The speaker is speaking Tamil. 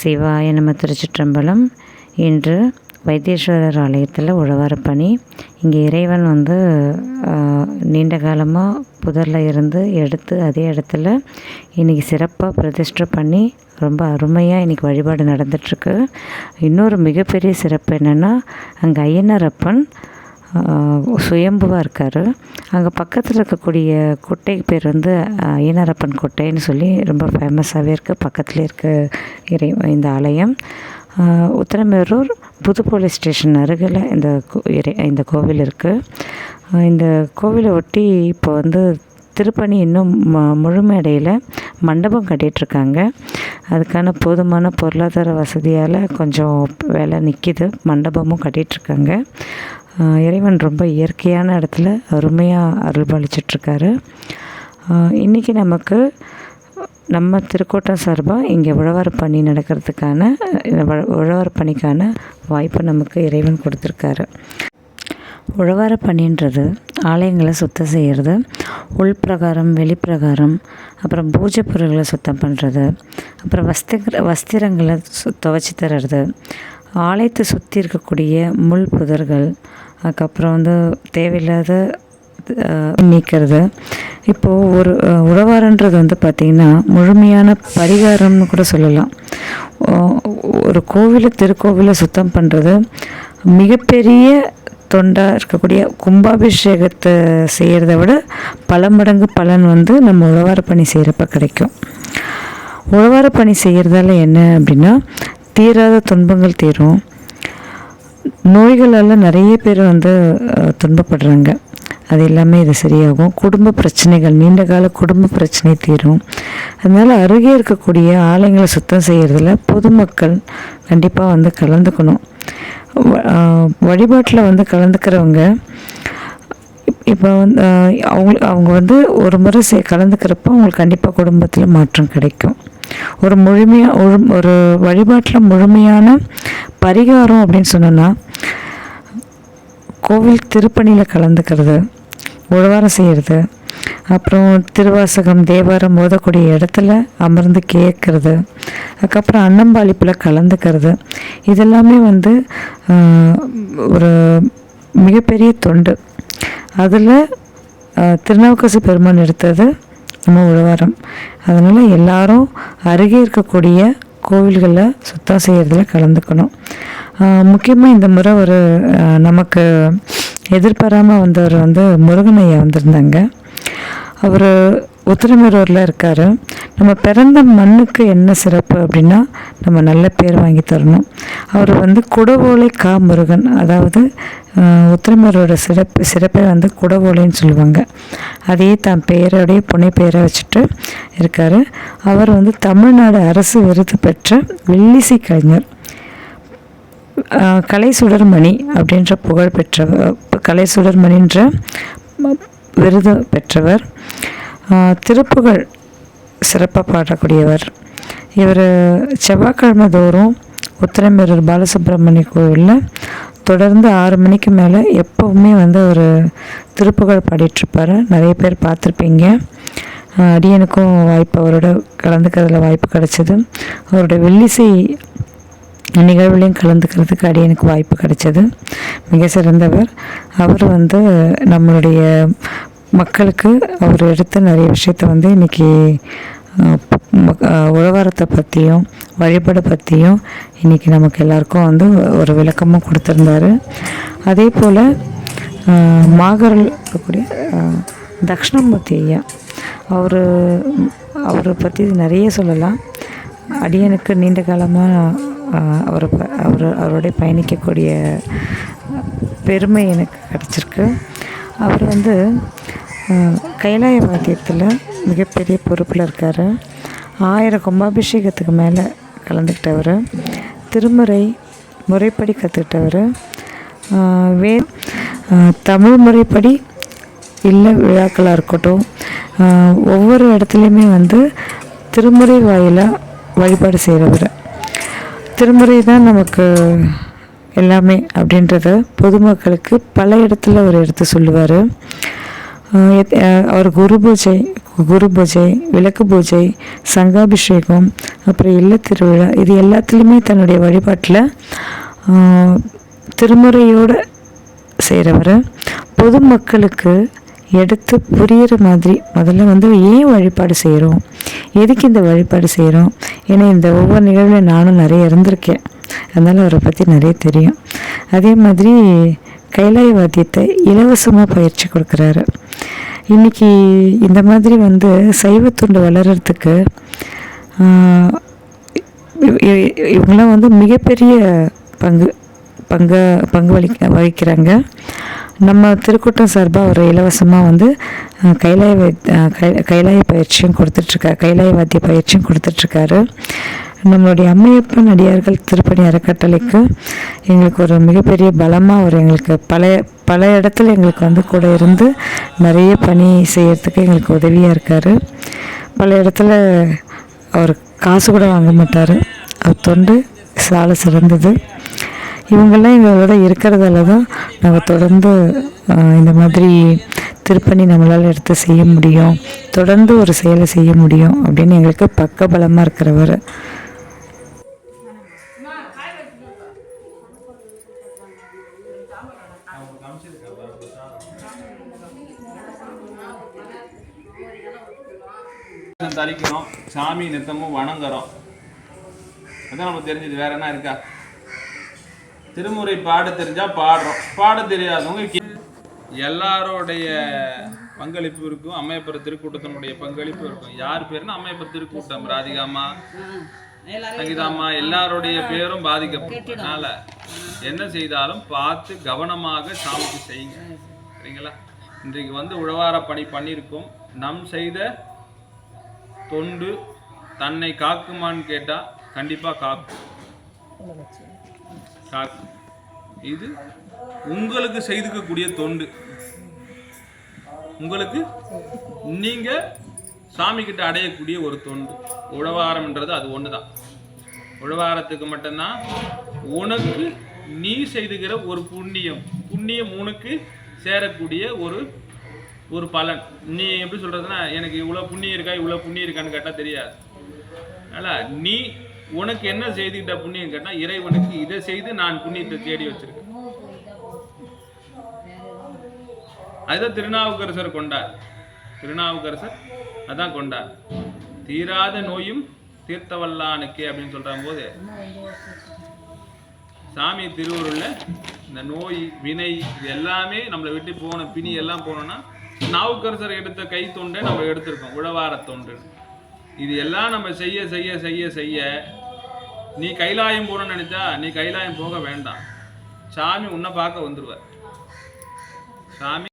சிவாய நம்ம திருச்சிற்றம்பலம். இன்று வைத்தீஸ்வரர் ஆலயத்தில் உழவார பணி. இங்கே இறைவன் வந்து நீண்ட காலமாக புதரில் இருந்து எடுத்து அதே இடத்துல இன்றைக்கி சிறப்பாக பிரதிஷ்டை பண்ணி ரொம்ப அருமையாக இன்றைக்கி வழிபாடு நடந்துட்டுருக்கு. இன்னொரு மிகப்பெரிய சிறப்பு என்னென்னா அங்கே ஐயனாரப்பன் சுயம்புவாக இருக்கார். அங்கே பக்கத்தில் இருக்கக்கூடிய கோட்டை பேர் வந்து ஈனரப்பன் ஐயனாரப்பன் கோட்டைன்னு சொல்லி ரொம்ப ஃபேமஸாகவே இருக்குது பக்கத்துலேயே இருக்க இறை இந்த ஆலயம். உத்தரமேரூர் புது போலீஸ் ஸ்டேஷன் அருகில் இந்த கோ- இறை இந்த கோவில் இருக்குது இந்த கோவிலை ஒட்டி இப்போ வந்து திருப்பணி இன்னும் ம முழுமையடையில் மண்டபம் கட்டிகிட்ருக்காங்க அதுக்கான போதுமான பொருளாதார வசதியால் கொஞ்சம் வேலை நிற்கிது மண்டபமும் கட்டிகிட்ருக்காங்க இறைவன் ரொம்ப இயற்கையான இடத்துல அருமையாக அருள்பாலிச்சிட்ருக்காரு இன்றைக்கி நமக்கு நம்ம திருக்கோட்டம் சார்பாக இங்கே உழவர் பணி நடக்கிறதுக்கான உழவர் பணிக்கான வாய்ப்பு நமக்கு இறைவன் கொடுத்துருக்காரு. உழவார பணின்றது ஆலயங்களை சுத்தம் செய்கிறது உள்பிரகாரம் வெளிப்பிரகாரம் அப்புறம் பூஜை பொருட்களை சுத்தம் பண்ணுறது அப்புறம் வஸ்திர வஸ்திரங்களை சு துவைச்சி தர்றது ஆலயத்தை சுற்றி இருக்கக்கூடிய முள் புதர்கள் அதுக்கப்புறம் வந்து தேவையில்லாத நீக்கிறது. இப்போது ஒரு உழவாரன்றது வந்து பார்த்திங்கன்னா முழுமையான பரிகாரம்னு கூட சொல்லலாம். ஒரு கோவிலை திருக்கோவிலை சுத்தம் பண்ணுறது மிகப்பெரிய தொண்டாக இருக்கக்கூடிய கும்பாபிஷேகத்தை செய்கிறத விட பல மடங்கு பலன் வந்து நம்ம உழவார பணி செய்கிறப்ப கிடைக்கும். உழவார பணி செய்கிறதால என்ன அப்படின்னா தீராத துன்பங்கள் தீரும். நோய்களால் நிறைய பேர் வந்து துன்பப்படுறாங்க. அது எல்லாமே இது சரியாகும். குடும்ப பிரச்சனைகள் நீண்ட கால குடும்ப பிரச்சனை தீரும். அதனால் அருகே இருக்கக்கூடிய ஆலயங்களை சுத்தம் செய்கிறதுல பொதுமக்கள் கண்டிப்பாக வந்து கலந்துக்கணும். வழிபாட்டில் வந்து கலந்துக்கிறவங்க இப்போ வந்து அவங்க அவங்க வந்து ஒரு முறை கலந்துக்கிறப்போ அவங்களுக்கு கண்டிப்பாக குடும்பத்தில் மாற்றம் கிடைக்கும். ஒரு முழுமையாக ஒரு ஒரு வழிபாட்டில் முழுமையான பரிகாரம் அப்படின்னு சொன்னோன்னா கோவில் திருப்பணியில் கலந்துக்கிறது உழவாரம் செய்கிறது அப்புறம் திருவாசகம் தேவாரம் ஓதக்கூடிய இடத்துல அமர்ந்து கேட்குறது அதுக்கப்புறம் அன்னம்பாளிப்பில் கலந்துக்கிறது இதெல்லாமே வந்து ஒரு மிகப்பெரிய தொண்டு. அதில் திருநாவுக்கரசு பெருமான் எடுத்தது நம்ம உழவாரம். அதனால் எல்லாரும் அருகே இருக்கக்கூடிய கோவில்களில் சுத்தம் செய்கிறதுல கலந்துக்கணும். முக்கியமாக இந்த முறை ஒரு நமக்கு எதிர்பாராமல் வந்தவர் வந்து முருகனையா வந்திருந்தாங்க. அவர் உத்திரமேரூரில் இருக்கார். நம்ம பிறந்த மண்ணுக்கு என்ன சிறப்பு அப்படின்னா நம்ம நல்ல பேர் வாங்கி தரணும். அவர் வந்து குடவோலை கா முருகன். அதாவது ஆஹ், சிறப்பு சிறப்பே வந்து குடவோலைன்னு சொல்லுவாங்க. அதையே தான் பெயரோடைய புனை பெயரை வச்சுட்டு இருக்கார். அவர் வந்து தமிழ்நாடு அரசு விருது பெற்ற வெள்ளிசை கலைஞர். கலை சுடர்மணி அப்படின்ற புகழ் பெற்றவர் கலை சுடர்மணின்ற விருது பெற்றவர். திருப்புகள் திருப்புகழ் சிறப்பாக பாடக்கூடியவர். இவர் செவ்வாய்க்கிழமை தோறும் உத்திரமேரூர் பாலசுப்ரமணிய கோவிலில் தொடர்ந்து ஆறு மணிக்கு மேலே எப்போவுமே வந்து ஒரு திருப்புகழ் பாடிட்டுருப்பார். நிறைய பேர் பார்த்துருப்பீங்க. அடியனுக்கும் வாய்ப்பு அவரோட கலந்துக்கிறதுல வாய்ப்பு கிடச்சிது. அவரோட வெள்ளிசை நிகழ்வுலையும் கலந்துக்கிறதுக்கு அடியனுக்கு வாய்ப்பு கிடைச்சது. மிக சிறந்தவர் அவர் வந்து நம்மளுடைய மக்களுக்கு அவர் எடுத்த நிறைய விஷயத்த வந்து இன்றைக்கி உழவாரத்தை பற்றியும் வழிபாடை பற்றியும் இன்றைக்கி நமக்கு எல்லாருக்கும் வந்து ஒரு விளக்கமும் கொடுத்துருந்தாரு. அதே போல் மாகரல் இருக்கக்கூடிய தக்ஷணமூர்த்தி ஐயா அவர் அவரை பற்றி நிறைய சொல்லலாம். அடியனுக்கு நீண்ட காலமாக அவரை ப- அவர் அவரோட பயணிக்கக்கூடிய பெருமை எனக்கு கிடச்சிருக்கு. அவர் வந்து கைலாய வாத்தியத்தில் மிகப்பெரிய பொறுப்பில் இருக்கார். ஆயிரம் கும்பாபிஷேகத்துக்கு மேலே கலந்துக்கிட்டவர். திருமுறை முறைப்படி கற்றுக்கிட்டவர் வே தமிழ் முறைப்படி இல்லை விழாக்களாக இருக்கட்டும் ஒவ்வொரு இடத்துலையுமே வந்து திருமுறை வாயிலாக வழிபாடு செய்கிறவர் திருமுறை தான் நமக்கு எல்லாமே அப்படின்றத பொதுமக்களுக்கு பல இடத்துல அவர் எடுத்து சொல்லுவார். அவர் குரு பூஜை குரு பூஜை விளக்கு பூஜை சங்காபிஷேகம் அப்புறம் இல்ல திருவிழா இது எல்லாத்துலேயுமே தன்னுடைய வழிபாட்டில் திருமுறையோடு செய்கிறவர் பொதுமக்களுக்கு எடுத்து புரிகிற மாதிரி முதல்ல வந்து ஏன் வழிபாடு செய்கிறோம் எதுக்கு இந்த வழிபாடு செய்கிறோம் ஏன்னா இந்த ஒவ்வொரு நிகழ்வில் நானும் நிறைய இருந்திருக்கேன். அதனால் அவரை பற்றி நிறைய தெரியும். அதே மாதிரி கைலாய வாத்தியத்தை இலவசமாக பயிற்சி கொடுக்குறாரு. இன்னைக்கு இந்த மாதிரி வந்து சைவத்துண்டு வளர்கிறதுக்கு இவங்களாம் இவங்கெல்லாம் வந்து மிகப்பெரிய பங்கு பங்கு பங்கு வலிக்க வகிக்கிறாங்க. நம்ம திருக்கூட்டம் சார்பாக ஒரு இலவசமாக வந்து கைலாய வை கை- கைலாய பயிற்சியும் கொடுத்துட்ருக்காரு கைலாய வாத்திய பயிற்சியும் கொடுத்துட்ருக்காரு. நம்மளுடைய அம்மையப்பன் அடியார்கள் திருப்பணி அறக்கட்டளைக்கு எங்களுக்கு ஒரு மிகப்பெரிய பலமாக ஒரு எங்களுக்கு பழைய பல இடத்துல எங்களுக்கு வந்து கூட இருந்து நிறைய பணி செய்கிறதுக்கு எங்களுக்கு உதவியாக இருக்கார். பல இடத்துல அவர் காசு கூட வாங்க மாட்டார். அவர் தொண்டு சால சிறந்தது. இவங்கெல்லாம் எங்களோட இருக்கிறதால தான் நாங்கள் தொடர்ந்து இந்த மாதிரி திருப்பணி நம்மளால் எடுத்து செய்ய முடியும். தொடர்ந்து ஒரு செயலை செய்ய முடியும் அப்படின்னு எங்களுக்கு பக்க பலமாக இருக்கிறவர். தரிக்கிறோம் சாமி நித்தமும் வணங்குறோம். அதான் நமக்கு தெரிஞ்சது. வேற என்ன இருக்கா? திருமுறை பாட தெரிஞ்சா பாடுறோம். பாட தெரியாதவங்க எல்லாரோடைய பங்களிப்பு இருக்கும். அம்மையப்பர் திருக்கூட்டத்தினுடைய பங்களிப்பு இருக்கும். யார் பேருன்னா அம்மையப்பர் திருக்கூட்டம். ராதிகாமா சங்கீதாமா எல்லாருடைய பேரும் பாதிக்கப்படும். அதனால என்ன செய்தாலும் பார்த்து கவனமாக சாமிக்கு செய்யுங்க. சரிங்களா? இன்றைக்கு வந்து உழவார பணி பண்ணியிருக்கோம். நம் செய்த தொண்டு தன்னை காக்குமான்னு கேட்டால் கண்டிப்பாக காக்கும் காக்கும் இது உங்களுக்கு செய்துக்கக்கூடிய தொண்டு. உங்களுக்கு நீங்கள் சாமி கிட்ட அடையக்கூடிய ஒரு தொண்டு. உழவாரம்ன்றது அது ஒன்று தான் உழவாரத்துக்கு மட்டும்தான் உனக்கு நீ செய்துகிற ஒரு புண்ணியம். புண்ணியம் உனக்கு சேரக்கூடிய ஒரு ஒரு பலன். நீ எப்படி சொல்றதுன்னா எனக்கு இவ்வளோ புண்ணியம் இருக்கா இவ்வளோ புண்ணியம் இருக்கான்னு கேட்டால் தெரியாது. அதனால் நீ உனக்கு என்ன செய்துக்கிட்ட புண்ணியம் கேட்டால் இறைவனுக்கு இதை செய்து நான் புண்ணியத்தை தேடி வச்சிருக்கேன். அதுதான் திருநாவுக்கரசர் கொண்டார். திருநாவுக்கரசர் அதான் கொண்டார். தீராத நோயும் தீர்த்தவல்லானுக்கே அப்படின்னு சொல்ற போது சாமி திருவருள்ல இந்த நோய் வினை இது எல்லாமே நம்மளை விட்டு போன பிணி எல்லாம் போனோம்னா நாவுக்கரசர் எடுத்த கை தொண்டை நம்ம எடுத்திருக்கோம் உழவார தொண்டு. இது எல்லாம் நம்ம செய்ய செய்ய செய்ய செய்ய நீ கைலாயம் போகணும்னு நினைச்சா நீ கைலாயம் போக வேண்டாம். சாமி உன்னை பார்க்க வந்துருவார். சாமி